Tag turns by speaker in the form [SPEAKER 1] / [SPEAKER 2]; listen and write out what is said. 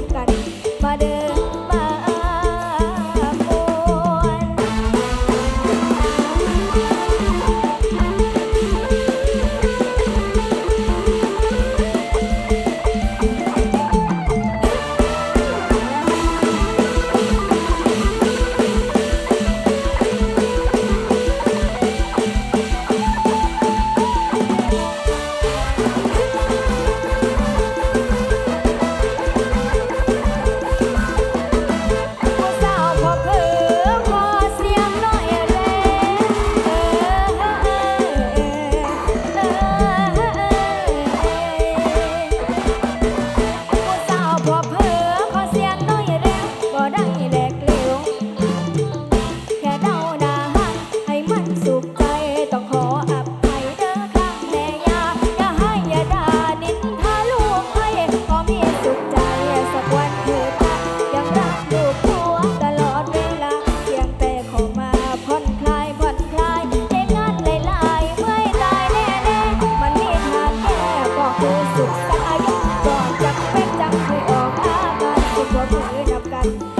[SPEAKER 1] น้ำกันบ่เด้อ Bye.